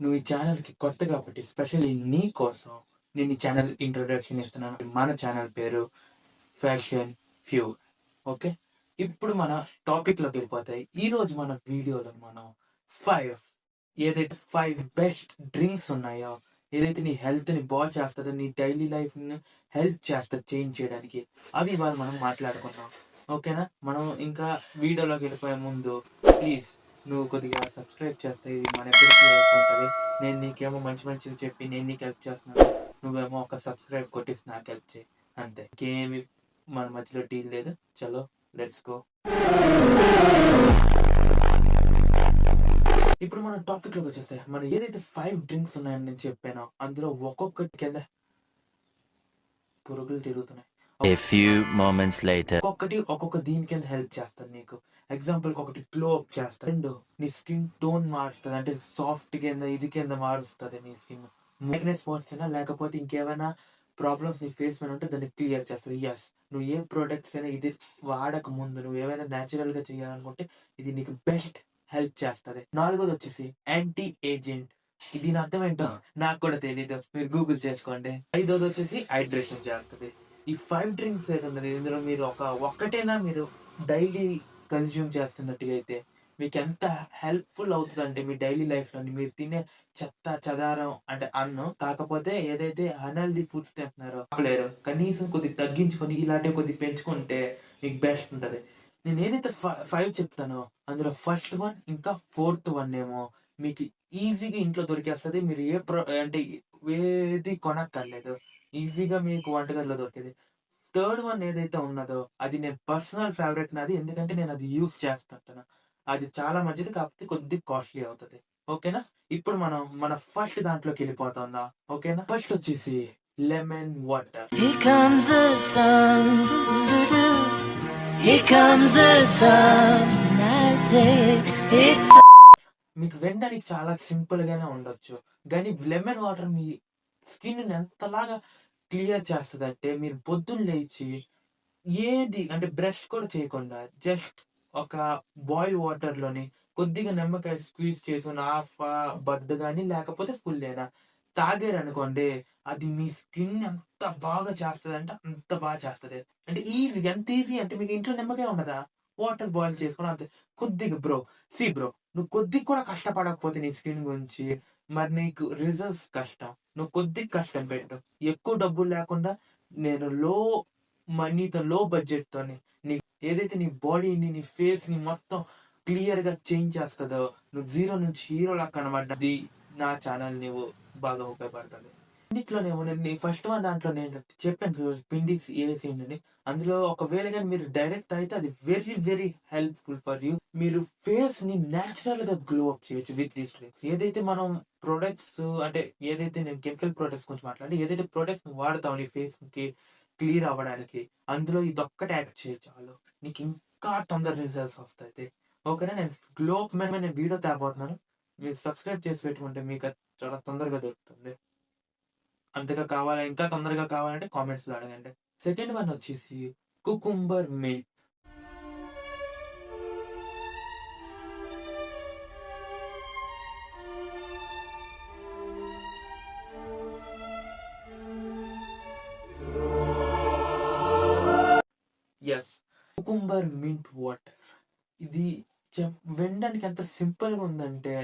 నువ్వు ఈ ఛానల్‌కి కొత్త కాబట్టి స్పెషల్లీ నీ కోసం నేను ఈ ఛానల్ ఇంట్రొడక్షన్ ఇస్తున్నాను. మన ఛానల్ పేరు ఫ్యాషన్ ఫ్యూ. ఓకే. ఇప్పుడు మన టాపిక్లోకి వెళ్ళిపోతాయి ఈరోజు మన వీడియోలో మనం ఫైవ్ ఏదైతే ఫైవ్ బెస్ట్ డ్రింక్స్ ఉన్నాయో, ఏదైతే నీ హెల్త్‌ని బాగా చేస్తుందో నీ డైలీ లైఫ్‌ని హెల్ప్ చేస్తుంది చేంజ్ చేయడానికి, అవి ఇవాళ మనం మాట్లాడుకుందాం. ఓకేనా? మనం ఇంకా వీడియోలోకి వెళ్ళిపోయే ముందు ప్లీజ్ నువ్వు కొద్దిగా సబ్స్క్రైబ్ చేస్తే ఇది మన ఎప్పటికీ నేను నీకేమో మంచి మంచివి చెప్పి నేను నీకు హెల్ప్ చేస్తున్నాను. నువ్వేమో ఒక సబ్స్క్రైబ్ కొట్టేసి నాకు హెల్ప్ చేయి అంతే. ఇంకేమి మన మధ్యలో డీల్ లేదు. చలో లెట్స్ గో. ఇప్పుడు మనం టాపిక్‌లోకి వచ్చేస్తే మనం ఏదైతే ఫైవ్ డ్రింక్స్ ఉన్నాయని నేను చెప్పానో అందులో ఒక్కొక్కటి కింద పురుగులు తిరుగుతున్నాయి. A few moments later. ఒక్కొక్కటి ఒక్కొక్క దీని కింద హెల్ప్ చేస్తది నీకు. ఎగ్జాంపుల్‌కి ఒకటి గ్లో అప్ చేస్తది. రెండు నీ స్కిన్ టోన్ మారుస్తది. అంటే సాఫ్ట్ కింద ఇది కింద మారుస్తది నీ స్కిన్. మేక్నెస్ స్పాట్స్ అయినా లేకపోతే ఇంకేమైనా ప్రాబ్లమ్స్ నీ ఫేస్ మీద ఉంటే దాన్ని క్లియర్ చేస్తది. యెస్. నువ్వు ఏ ప్రొడక్ట్స్ అయినా ఇది వాడక ముందు నువ్వు ఏవైనా నేచురల్‌గా చేయాలనుకుంటే ఇది నీకు బెస్ట్ హెల్ప్ చేస్తది. నాలుగోది వచ్చేసి యాంటీ ఏజెంట్. దీని అర్థం ఏంటో నాకు కూడా తెలీదు. మీరు గూగుల్ చేసుకోండి. ఐదోది వచ్చేసి హైడ్రేషన్ చేస్తది. ఈ ఫైవ్ డ్రింక్స్ ఏదన్నది ఇందులో మీరు ఒక ఒక్కటైనా మీరు డైలీ కన్జ్యూమ్ చేస్తున్నట్టుగా అయితే మీకు ఎంత హెల్ప్‌ఫుల్ అవుతుందంటే మీ డైలీ లైఫ్లో మీరు తినే చెత్త చెదారం అంటే అన్నం కాకపోతే ఏదైతే అన్హెల్దీ ఫుడ్స్ తింటున్నారో లేరు కనీసం కొద్దిగా తగ్గించుకొని ఇలాంటివి కొద్దిగా పెంచుకుంటే మీకు బెస్ట్ ఉంటది. నేను ఏదైతే ఫైవ్ చెప్తానో అందులో ఫస్ట్ వన్ ఇంకా ఫోర్త్ వన్ ఏమో మీకు ఈజీగా ఇంట్లో దొరికేస్తుంది మీరు ఏ ప్రో అంటే ఏది కొనక్కర్లేదు. ఈజీగా మీకు వంటగదిలో దొరికేది. థర్డ్ వన్ ఏదైతే ఉన్నదో అది నేను పర్సనల్ ఫేవరెట్ నాది. ఎందుకంటే నేను అది యూజ్ చేస్తుంటాను. అది చాలా మంచిది కాకపోతే కొద్దిగా కాస్ట్‌లీ అవుతది. ఓకేనా? ఇప్పుడు మనం మన ఫస్ట్ దాంట్లోకెళ్ళిపోతుందా? ఓకేనా? ఫస్ట్ వచ్చేసి లెమన్ వాటర్. మీకు వినడానికి చాలా సింపుల్ గానే ఉండొచ్చు. కానీ లెమన్ వాటర్ మీ స్కిన్‌ని ఎంతలాగా క్లియర్ చేస్తుందంటే మీరు పొద్దున్న లేచి ఏది అంటే బ్రష్ కూడా చేయకుండా జస్ట్ ఒక బాయిల్ వాటర్‌లోని కొద్దిగా నిమ్మకాయ స్క్వీజ్ చేసుకుని హాఫ్ బద్ద కానీ లేకపోతే ఫుల్లేనా తాగారనుకోండి అది మీ స్కిన్ ఎంత బాగా చేస్తదంటే అంత బాగా చేస్తుంది అంటే ఈజీగా ఎంత ఈజీ అంటే మీకు ఇంట్లో నిమ్మకాయ ఉండదా? వాటర్ బాయిల్ చేసుకోవడం అంతే. కొద్దిగా బ్రో సీ బ్రో నువ్వు కొద్దిగా కూడా కష్టపడకపోతే నీ స్కిన్ గురించి మరి నీకు రిజల్ట్స్ కష్టం. నువ్వు కొద్దిగా కష్టం పెట్టు. ఎక్కువ డబ్బులు లేకుండా నేను లో మనీతో లో బడ్జెట్తోనే నీ ఏదైతే నీ బాడీని, నీ ఫేస్‌ని మొత్తం క్లియర్‌గా చేంజ్ చేస్తుందో నువ్వు జీరో నుంచి హీరోలా కనబడ్డది నా ఛానల్ నువ్వు బాగా ఉపయోగపడుతుంది అన్నిట్లోనే ఉండండి నీ ఫస్ట్ వన్ దాంట్లో నేను చెప్పాను పిండి ఏసి ఉండండి అందులో ఒకవేళ కానీ మీరు డైరెక్ట్ అయితే అది very very helpful for you. మీరు ఫేస్‌ని నేచురల్‌గా గ్లో అప్ చేయొచ్చు విత్ దీస్ డ్రింక్స్. ఏదైతే మనం ప్రొడక్ట్స్ అంటే ఏదైతే నేను కెమికల్ ప్రొడక్ట్స్ గురించి మాట్లాడి ఏదైతే ప్రొడక్ట్స్ వాడతాం నీ ఫేస్ ఫేస్‌కి క్లియర్ అవ్వడానికి అందులో ఇదొక్కటి యాడ్ చేయి చాలు. నీకు ఇంకా తొందర రిజల్ట్స్ వస్తది. ఓకేనా? నేను గ్లో అప్ మీద నేను వీడియో తేబోతున్నాను. మీరు సబ్స్క్రైబ్ చేసి పెట్టుకుంటే మీకు అది చాలా తొందరగా దొరుకుతుంది. అంతగా కావాలా ఇంకా తొందరగా కావాలంటే కామెంట్స్‌లో అడగండి. సెకండ్ వన్ వచ్చేసి cucumber mint. Yes cucumber mint water. ఇది చెప్ వినడానికి ఎంత సింపుల్‌గా ఉందంటే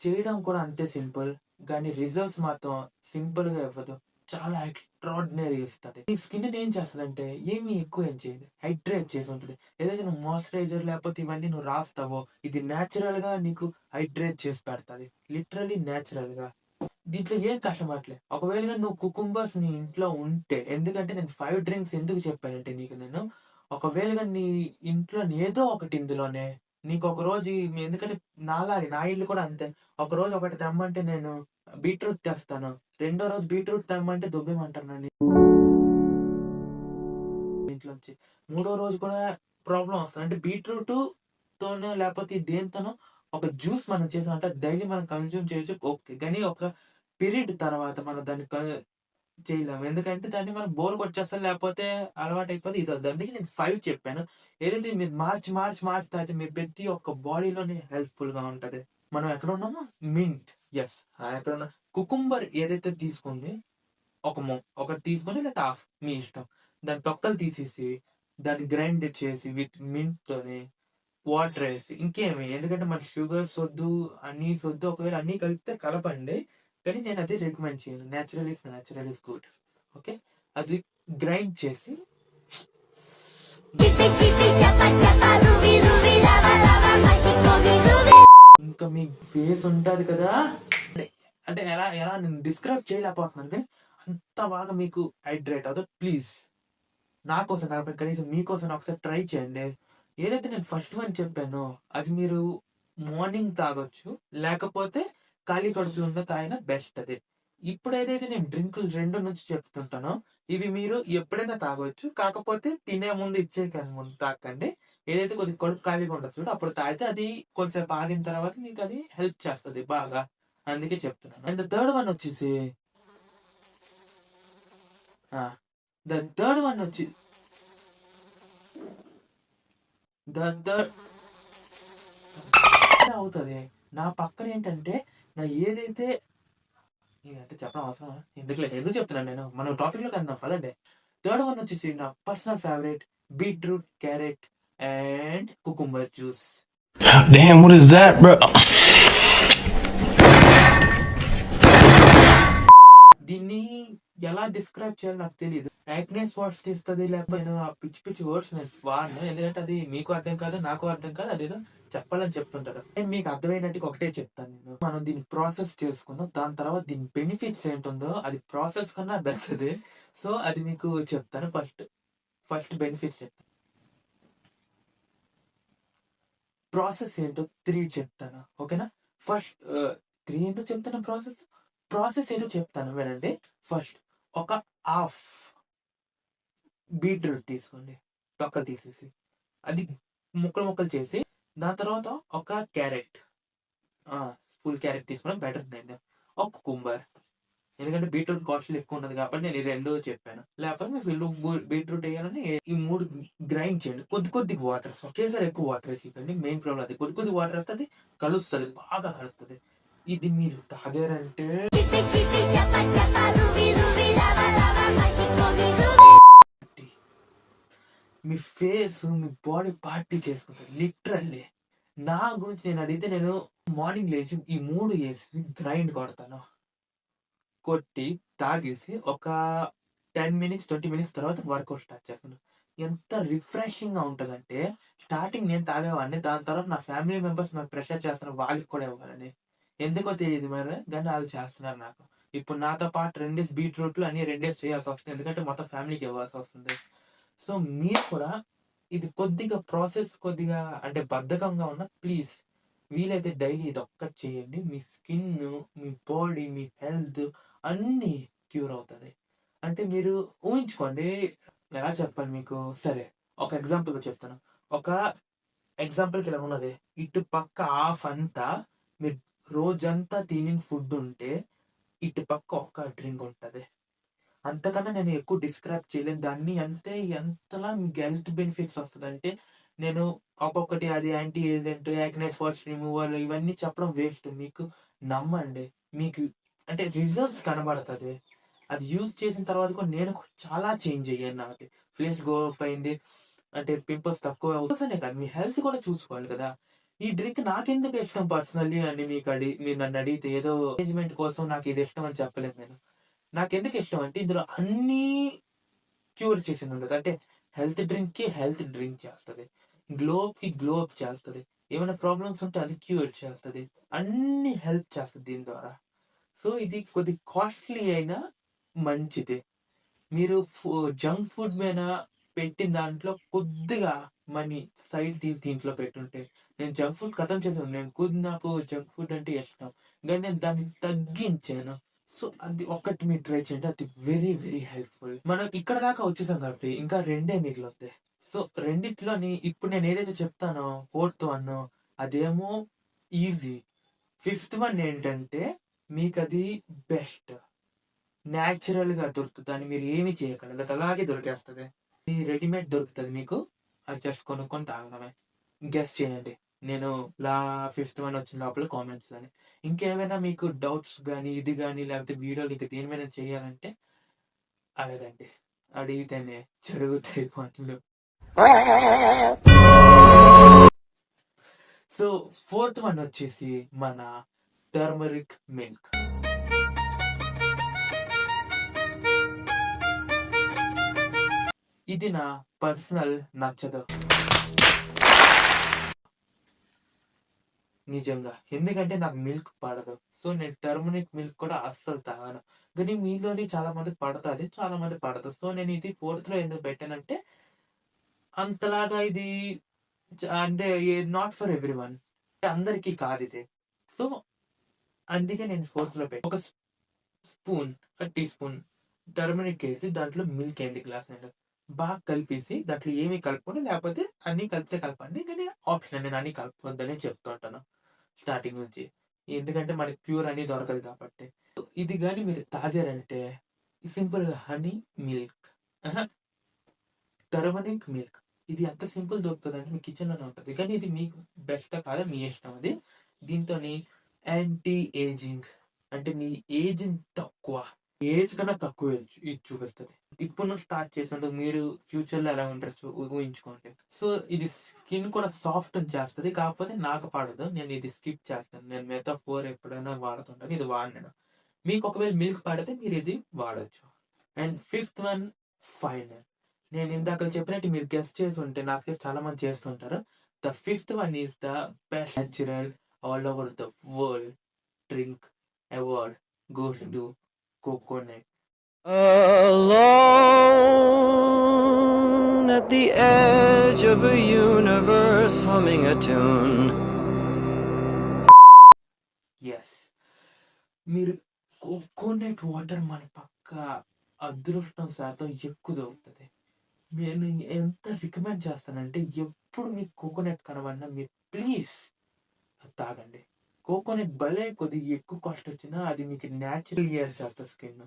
చేయడం కూడా అంతే సింపుల్. కానీ రిజల్ట్స్ మాత్రం సింపుల్‌గా ఇవ్వదు. చాలా ఎక్స్ట్రాడినరీ ఇస్తుంది నీ స్కిన్ ఏం చేస్తదంటే ఏమి ఎక్కువ ఏం చేయదు. హైడ్రేట్ చేసి ఉంటుంది ఏదైతే నువ్వు మాయిశ్చరైజర్ లేకపోతే ఇవన్నీ నువ్వు రాస్తావో ఇది నేచురల్‌గా నీకు హైడ్రేట్ చేసి పెడతది. లిటరలీ నేచురల్‌గా. దీంట్లో ఏం కష్టమట్లే ఒకవేళ నువ్వు కుకుంబర్స్ నీ ఇంట్లో ఉంటే ఎందుకంటే నేను ఫైవ్ డ్రింక్స్ ఎందుకు చెప్పానంటే నీకు నేను ఒకవేళ నీ ఇంట్లో ఏదో ఒకటి ఇందులోనే నీకు ఒక రోజు ఎందుకంటే నాలాగే నా ఇల్లు కూడా అంతే. ఒక రోజు ఒకటి తెమ్మంటే నేను బీట్రూట్ తెస్తాను. రెండో రోజు బీట్రూట్ తెమ్మంటే దుబ్బేయమంటారు ఇంట్లోంచి. మూడో రోజు కూడా ప్రాబ్లం వస్తుంది అంటే బీట్రూట్ తోనో లేకపోతే దేనితోనో ఒక జ్యూస్ మనం చేసామంటే డైలీ మనం కన్జ్యూమ్ చేయొచ్చు ఓకే. కానీ ఒక పీరియడ్ తర్వాత మనం దాన్ని చేయలేము. ఎందుకంటే దాన్ని మనం బోర్ కొట్టేస్తాం లేకపోతే అలవాటైపోతే వద్దు అందుకే నేను ఫైవ్ చెప్పాను. ఏదైతే మీరు మార్చి, మార్చి, మార్చి తాగితే మీ ప్రతి ఒక్క బాడీలోనే హెల్ప్‌ఫుల్‌గా ఉంటుంది మనం ఎక్కడ ఉన్నామో మింట్ ఎస్ ఎక్కడ ఉన్నా కుకుంబర్ ఏదైతే తీసుకోండి ఒక మొ ఒకటి తీసుకొని లేకపోతే హాఫ్ మీ ఇష్టం. దాని తొక్కలు తీసేసి దాన్ని గ్రైండ్ చేసి విత్ మింట్ తోని వాటర్ వేసి ఇంకేమి? ఎందుకంటే మన షుగర్స్ వద్దు అన్నీ వద్దు ఒకవేళ అన్నీ కలిపితే కలపండి. కానీ నేను అదే రికమెండ్ చేయను. Natural is natural is good okay అది గ్రైండ్ చేసి ఇంకా మీ ఫేస్ ఉంటుంది కదా. అంటే- అంటే ఎలా ఎలా నేను డిస్క్రైబ్ చేయలేకపోతున్నాను కానీ అంత బాగా మీకు హైడ్రేట్ అవుతుంది ప్లీజ్ నా కోసం కాబట్టి కనీసం మీకోసం ఒకసారి ట్రై చేయండి. ఏదైతే నేను ఫస్ట్ వన్ చెప్పానో అది మీరు మార్నింగ్ తాగొచ్చు లేకపోతే ఖాళీ కడుపులో ఉన్న తాగిన బెస్ట్ అది. ఇప్పుడు ఏదైతే నేను డ్రింకులు రెండు నుంచి చెప్తుంటానో ఇవి మీరు ఎప్పుడైనా తాగొచ్చు కాకపోతే తినే ముందు ఇచ్చే ముందు తాకండి ఏదైతే కొద్ది కడుపు ఖాళీగా ఉండదు చూడు అప్పుడు తాగితే అది కొద్దిసేపు ఆగిన తర్వాత మీకు అది హెల్ప్ చేస్తుంది బాగా. అందుకే చెప్తున్నాను. అండ్ థర్డ్ వన్ వచ్చేసి ద థర్డ్ వన్ వచ్చి దాని థర్డ్ అవుతుంది. నా పక్కన ఏంటంటే నా ఏదైతే ఇదంటే చెప్పడం అవసరం ఎందుకులే? ఎందుకు చెప్తున్నాను నేను? మనం టాపిక్లో కన్నా పదండి. థర్డ్ వన్ వచ్చేసి నా personal favourite beetroot carrot and cucumber juice Damn, what is that, bro? దీన్ని ఎలా డిస్క్రైబ్ చేయాలో నాకు తెలియదు యాక్నెస్ వర్డ్స్ తీస్తుంది లేకపోతే ఆ పిచ్చి పిచ్చి వర్డ్స్ నేను వాడను. ఎందుకంటే అది మీకు అర్థం కాదు నాకు అర్థం కాదు అదేదో చెప్పాలని చెప్తుంటారు. నేను మీకు అర్థమైనట్టు ఒకటే చెప్తాను నేను. మనం దీన్ని ప్రాసెస్ చేసుకుందాం. దాని తర్వాత దీని బెనిఫిట్స్ ఏంటుందో అది ప్రాసెస్ కన్నా బెస్తది సో అది మీకు చెప్తాను ఫస్ట్ ఫస్ట్ బెనిఫిట్స్ చెప్తాను. ప్రాసెస్ ఏంటో త్రీ చెప్తాను ఓకేనా? ఫస్ట్ త్రీ ఏంటో చెప్తాను ప్రాసెస్? ప్రాసెస్ ఏంటో చెప్తాను వినండి. ఫస్ట్ ఒక హాఫ్ బీట్రూట్ తీసుకోండి తొక్కలు తీసేసి. అది ముక్కలు ముక్కలు చేసి దాని తర్వాత ఒక క్యారెట్ ఫుల్ క్యారెట్ తీసుకోవడం బెటర్ అండి. ఒక కుంబర్. ఎందుకంటే బీట్రూట్ కాస్ట్లు ఎక్కువ ఉన్నది కాబట్టి నేను ఈ రెండు చెప్పాను. లేకపోతే మీ ఫిల్ బీట్రూట్ వేయాలని ఈ మూడు గ్రైండ్ చేయండి. కొద్ది కొద్ది వాటర్ ఒకేసారి ఎక్కువ వాటర్ వేసి మెయిన్ ప్రాబ్లం అది. కొద్ది కొద్ది వాటర్ వస్తుంది కలుస్తుంది బాగా కలుస్తుంది. ఇది మీరు తాగారంటే మీ ఫేస్ మీ బాడీ పార్టీ చేసుకుంటారు లిటరల్లీ. నా గురించి నేను అడిగితే నేను మార్నింగ్ లేచి ఈ మూడు వేసి గ్రైండ్ కొడతాను. కొట్టి తాగేసి ఒక టెన్ మినిట్స్ ట్వంటీ మినిట్స్ తర్వాత వర్కౌట్ స్టార్ట్ చేస్తాను. ఎంత రిఫ్రెషింగ్గా ఉంటుందంటే స్టార్టింగ్ నేను తాగేవాడిని దాని తర్వాత నా ఫ్యామిలీ మెంబర్స్ నాకు ప్రెషర్ చేస్తున్నారు వాళ్ళకి కూడా ఇవ్వాలని. ఎందుకో తెలియదు మరి కానీ వాళ్ళు చేస్తున్నారు నాకు. ఇప్పుడు నాతో పాటు రెండేసి బీట్రూట్లు అన్ని రెండేసి చేయాల్సి వస్తుంది ఎందుకంటే మొత్తం ఫ్యామిలీకి ఇవ్వాల్సి వస్తుంది. సో మీరు కూడా ఇది కొద్దిగా ప్రాసెస్ కొద్దిగా అంటే బద్ధకంగా ఉన్న ప్లీజ్ వీలైతే డైలీ ఇది ఒక్కటి చేయండి. మీ స్కిన్ మీ బాడీ మీ హెల్త్ అన్నీ క్యూర్ అవుతుంది. అంటే మీరు ఊహించుకోండి. ఎలా చెప్పాలి మీకు? సరే ఒక ఎగ్జాంపుల్గా చెప్తాను. ఒక ఎగ్జాంపుల్కి ఇలా ఉన్నది? ఇటు పక్క హాఫ్ అంతా మీరు రోజంతా తిని ఫుడ్ ఉంటే ఇటు పక్క ఒక డ్రింక్ ఉంటుంది. అంతకన్నా నేను ఎక్కువ డిస్క్రైబ్ చేయలేను. దాన్ని అంతే ఎంతలా మీకు హెల్త్ బెనిఫిట్స్ వస్తుంది అంటే నేను ఒక్కొక్కటి అది anti agent acnes fast removal ఇవన్నీ చెప్పడం వేస్ట్ మీకు నమ్మండి. మీకు అంటే రిజల్ట్స్ కనబడుతుంది. అది యూజ్ చేసిన తర్వాత కూడా నేను చాలా చేంజ్ అయ్యాను నాకు. ఫేస్ గో అప్ అయింది. అంటే పింపుల్స్ తక్కువ అవుతుందనే కాదు. మీ హెల్త్ కూడా చూసుకోవాలి కదా. ఈ డ్రింక్ నాకెందుకు ఇష్టం పర్సనల్లీ అని మీకు అడి మీరు నన్ను అడిగితే ఏదో మేనేజ్మెంట్ కోసం నాకు ఇది ఇష్టం అని చెప్పలేదు నేను. నాకు ఎందుకు ఇష్టం అంటే ఇందులో అన్ని క్యూర్ చేసింది ఉండదు. అంటే హెల్త్ డ్రింక్కి హెల్త్ డ్రింక్ చేస్తుంది. గ్లోబ్కి గ్లోబ్ చేస్తుంది. ఏమైనా ప్రాబ్లమ్స్ ఉంటే అది క్యూర్ చేస్తుంది. అన్ని హెల్ప్ చేస్తుంది దీని ద్వారా. సో ఇది కొద్ది కాస్ట్లీ అయినా మంచిది. మీరు జంక్ ఫుడ్ మీద పెట్టిన దాంట్లో కొద్దిగా మనీ సైడ్ తీసి దీంట్లో పెట్టుంటే నేను జంక్ ఫుడ్ ఖతం చేశాను. నేను కొద్ది నాకు జంక్ ఫుడ్ అంటే ఇష్టం. కానీ నేను దాన్ని తగ్గించాను. సో అది ఒక్కటి మీరు ట్రై చేయండి అది వెరీ వెరీ హెల్ప్ఫుల్ మనం ఇక్కడ దాకా వచ్చేసాం కాబట్టి ఇంకా రెండే మిగిలింది సో రెండిట్లోని ఇప్పుడు నేను ఏదైతే చెప్తానో ఫోర్త్ వన్ అదేమో ఈజీ ఫిఫ్త్ వన్ ఏంటంటే మీకు అది బెస్ట్ న్యాచురల్గా దొరుకుతుంది. దాన్ని మీరు ఏమి చేయకండి. అది అలాగే దొరికేస్తుంది. రెడీమేడ్ దొరుకుతుంది మీకు. అది జస్ట్ కొనుక్కొని తాగడమే. గెస్ చేయండి. నేను లా ఫిఫ్త్ వన్ వచ్చిన లోపల కామెంట్స్ అని ఇంకేమైనా మీకు డౌట్స్ కానీ ఇది కానీ లేకపోతే వీడియోలు ఇంకా దేనిమైనా చేయాలంటే అడగండి. అడిగితేనే జరుగుతాయి పనులు. సో ఫోర్త్ వన్ వచ్చేసి మన టర్మరిక్ మిల్క్ ఇది నా పర్సనల్ నచ్చదు. నిజంగా. ఎందుకంటే నాకు మిల్క్ పడదు. సో నేను టర్మరిక్ మిల్క్ కూడా అస్సలు తాగను. కానీ మీలోని చాలా మందికి పడుతుంది చాలా మంది పడదు. సో నేను ఇది ఫోర్త్లో ఎందుకు పెట్టానంటే అంతలాగా ఇది అంటే నాట్ ఫర్ ఎవ్రీ వన్ అందరికీ కాదు ఇది. సో అందుకే నేను ఫోర్త్లో పెట్టి. ఒక స్పూన్ టీ స్పూన్ టర్మరిక్ వేసి దాంట్లో మిల్క్ ఎండి గ్లాస్ నిండా బాగా కలిపేసి దాంట్లో ఏమీ కలపండి లేకపోతే అన్నీ కలిపితే కలపండి. కానీ ఆప్షన్ నేను అన్ని కలపొద్దని చెప్తుంటాను స్టార్టింగ్ నుంచి. ఎందుకంటే మనకి ప్యూర్ అని దొరకదు కాబట్టి. ఇది కానీ మీరు తాగారంటే సింపుల్గా హనీ మిల్క్. Turmeric milk. ఇది ఎంత సింపుల్ దొరుకుతుంది అంటే మీ కిచెన్లోనే ఉంటుంది. కానీ ఇది మీకు బెస్ట్ కాదా? మీ ఇష్టం అది. దీంతో యాంటీ ఏజింగ్ అంటే మీ ఏజ్ తక్కువ. ఏజ్ కన్నా తక్కువ ఇది చూపిస్తుంది. ఇప్పుడు నుంచి స్టార్ట్ చేసినందుకు మీరు ఫ్యూచర్లో ఎలా ఉంటారు ఊహించుకోండి. సో ఇది స్కిన్ కూడా సాఫ్ట్ చేస్తుంది. కాకపోతే నాకు పడదు. నేను ఇది స్కిప్ చేస్తాను. నేను మిగతా ఫోర్ ఎప్పుడైనా వాడుతుంటాను. ఇది వాడినాను మీకు ఒకవేళ మిల్క్ పడితే మీరు ఇది వాడచ్చు. And fifth one final. నేను ఇందాక చెప్పినట్టు మీరు గెస్ట్ చేసి ఉంటే నాకు చాలా మంది చేస్తుంటారు. The fifth one is the best natural all over the world drink award goes to coconut Alone at the edge of a universe humming a tune. Yes మీరు కోకోనట్ వాటర్ మన పక్క అదృష్టం శాతం ఎక్కువ దొరుకుతుంది నేను ఎంత రికమెండ్ చేస్తానంటే ఎప్పుడు మీకు కోకోనట్ కనబడినా మీరు ప్లీజ్ తాగండి. కోకోనట్ భలే కొద్దిగా ఎక్కువ కాస్ట్ వచ్చినా అది మీకు న్యాచురల్ ఇయర్ చేస్తా స్కిన్.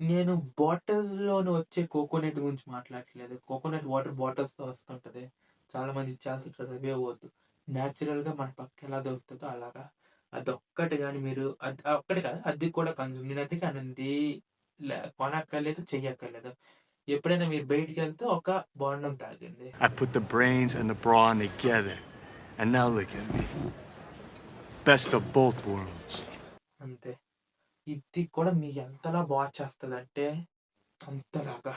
నేను బాటిల్స్లోనే వచ్చే కోకోనట్ గురించి మాట్లాడట్లేదు. కోకోనట్ వాటర్ బాటిల్స్తో వస్తుంటుంది. వస్తుంటది చాలా మంది చేస్తుంటారు అవే పోద్దు న్యాచురల్గా మన పక్క ఎలా దొరుకుతుందో అలాగా. అదొక్కటి కానీ మీరు అది ఒక్కటి కాదు అది కూడా కన్సూమ్ నేను అందుకే అనంది లే- కొనక్కర్లేదు చెయ్యక్కర్లేదు. ఎప్పుడైనా మీరు బయటికి వెళ్తే ఒక బాండం తాగింది I put the brains and the brawn together. And now look at me. Best of both worlds అంతే. ఇది కూడా మీ ఎంతలా బాగా చేస్తుంది అంటే అంతలాగా.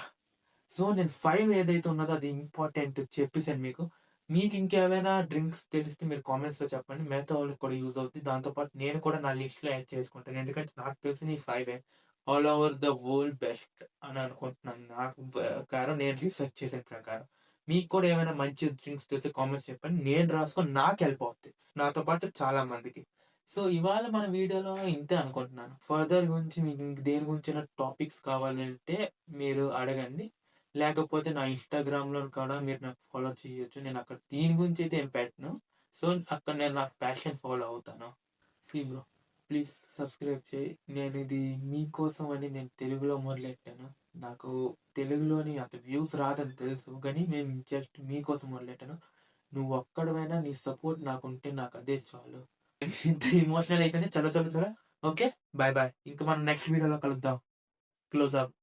సో నేను ఫైవ్ ఏదైతే ఉన్నదో అది ఇంపార్టెంట్ చెప్పేసాను మీకు. మీకు ఇంకేమైనా డ్రింక్స్ తెలిస్తే మీరు కామెంట్స్లో చెప్పండి. మిగతా వాళ్ళకి కూడా యూజ్ అవుతుంది దాంతోపాటు నేను కూడా నా లిస్ట్లో యాడ్ చేసుకుంటాను. ఎందుకంటే నాకు తెలిసిన ఈ five all over the world best అని అనుకుంటున్నాను. నాకు ప్రకారం నేను రీసెర్చ్ చేసిన ప్రకారం. మీకు కూడా ఏమైనా మంచి డ్రింక్స్ తెలిస్తే కామెంట్స్ చెప్పండి. నేను రాసుకొని నాకు హెల్ప్ అవుతుంది నాతో పాటు చాలా మందికి. సో ఇవాళ మన వీడియోలో ఇంతే అనుకుంటున్నాను. ఫర్దర్ గురించి మీకు దేని గురించిన టాపిక్స్ కావాలంటే మీరు అడగండి. లేకపోతే నా ఇన్స్టాగ్రామ్లో కూడా మీరు నాకు ఫాలో చేయొచ్చు. నేను అక్కడ దీని గురించి అయితే ఏం పెట్టను. సో అక్కడ నేను నా ప్యాషన్ ఫాలో అవుతాను. సీ బ్రో ప్లీజ్ సబ్స్క్రైబ్ చేయి. నేను ఇది మీకోసం అని నేను తెలుగులో మొదలెట్టాను. నాకు తెలుగులోని అంత వ్యూస్ రాదని తెలుసు. కానీ నేను జస్ట్ మీకోసం మొదలెట్టాను నువ్వు ఒక్కడమైనా నీ సపోర్ట్ నాకు ఉంటే నాకు అదే చాలు. ఇంత ఇమోషనల్ అయిపోయింది. చలో చలో చలో. ఓకే? బాయ్ బాయ్ ఇంకా మనం నెక్స్ట్ వీడియోలో కలుద్దాం. Close up